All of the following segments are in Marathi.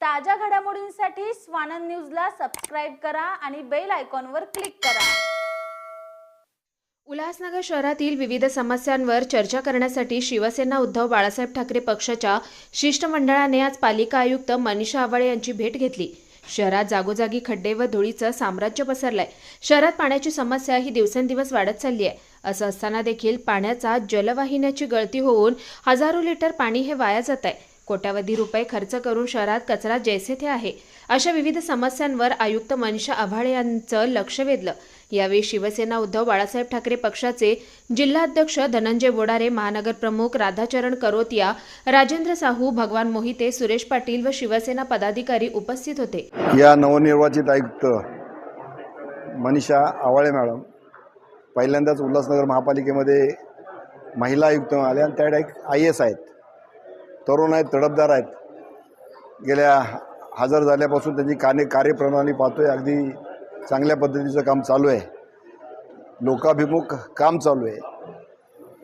ताज्या घडामोडींसाठी स्वानंद न्यूजला सबस्क्राईब करा आणि बेल आयकॉनवर क्लिक करा. उल्हासनगर शहरातील विविध समस्यांवर चर्चा करण्यासाठी शिवसेना उद्धव बाळासाहेब ठाकरे पक्षाच्या शिष्टमंडळाने आज पालिका आयुक्त मनीषा आवाळे यांची भेट घेतली. शहरात जागोजागी खड्डे व धुळीचं साम्राज्य पसरलंय. शहरात पाण्याची समस्या ही दिवसेंदिवस वाढत चालली आहे असं असताना देखील पाण्याचा जलवाहिन्याची गळती होऊन हजारो लिटर पाणी हे वाया जात आहे कोट्यावधी रुपये खर्च करून शहरात कचरा जैसे थे आहे. अशा विविध समस्यांवर आयुक्त मनीषा आभाळे यांचं लक्ष वेधलं. यावेळी शिवसेना उद्धव बाळासाहेब ठाकरे पक्षाचे जिल्हाध्यक्ष धनंजय बोडारे महानगर प्रमुख राधाचरण करोतिया राजेंद्र साहू भगवान मोहिते सुरेश पाटील व शिवसेना पदाधिकारी उपस्थित होते. या नवनिर्वाचित आयुक्त मनीषा आवाळे मॅडम पहिल्यांदाच उल्हासनगर महापालिकेमध्ये महिला आयुक्त आल्या आणि त्या आय एस आहेत. तरुण आहेत तडपदार आहेत. गेल्या हजर झाल्यापासून त्यांची काने कार्यप्रणाली आहे अगदी चांगल्या पद्धतीचं काम चालू आहे. लोकाभिमुख काम चालू आहे.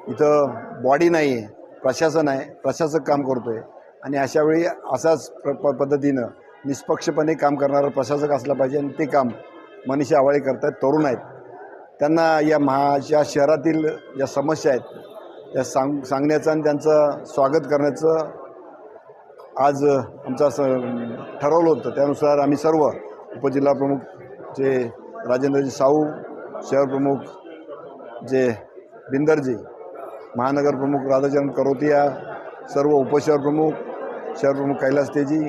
इथं बॉडी नाही आहे प्रशासन आहे. प्रशासक काम करतो आहे आणि अशावेळी असाच प्र प पद्धतीनं निष्पक्षपणे काम करणारा प्रशासक असला पाहिजे आणि ते काम मनीषा आवाळे आहेत तरुण आहेत. त्यांना या महा या शहरातील ज्या समस्या आहेत या सांग सांगण्याचं आणि त्यांचं स्वागत करण्याचं आज आमचं असं ठरवलं होतं. त्यानुसार आम्ही सर्व उपजिल्हा प्रमुख जे राजेंद्रजी साऊ शहर प्रमुख जे बिंदरजी महानगर प्रमुख राधाचरण करोतिया सर्व उपशहर प्रमुख शहर प्रमुख कैलास तेजी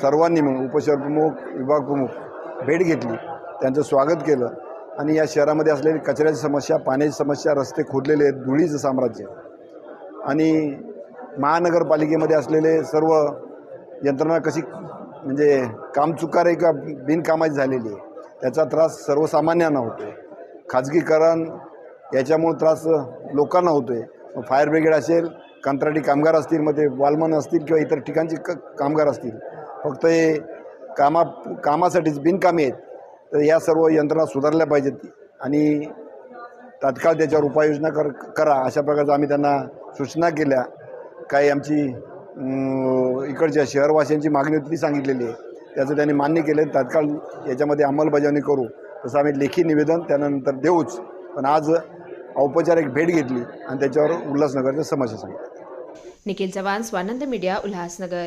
सर्वांनी मिळून उपशहर प्रमुख विभाग प्रमुख भेट घेतली. त्यांचं स्वागत केलं. आणि या शहरामध्ये असलेली कचऱ्याची समस्या पाण्याची समस्या रस्ते खोदलेले आहेत धुळीचं साम्राज्य. आणि महानगरपालिकेमध्ये असलेले सर्व यंत्रणा कशी म्हणजे कामचुकार किंवा बिनकामाची झालेली आहे त्याचा त्रास सर्वसामान्यांना होतो आहे खाजगीकरण याच्यामुळे त्रास लोकांना होतो आहे फायर ब्रिगेड असेल कंत्राटी कामगार असतील मग ते वालमन असतील किंवा इतर ठिकाणचे क कामगार असतील. फक्त हे कामा कामासाठीच बिनकामी आहेत. तर या सर्व यंत्रणा सुधारल्या पाहिजेत आणि तात्काळ त्याच्यावर उपाययोजना कर करा अशा प्रकारचं आम्ही त्यांना सूचना केल्या. काही आमची इकडच्या शहरवासियांची मागणी होती ती सांगितलेली आहे. त्याचं त्यांनी मान्य केलं. तात्काळ याच्यामध्ये अंमलबजावणी करू. तसं आम्ही लेखी निवेदन त्यानंतर देऊच. पण आज औपचारिक भेट घेतली आणि त्याच्यावर उल्हासनगरच्या समस्या सांगितल्या. निखिल चव्हाण स्वानंद मीडिया उल्हासनगर.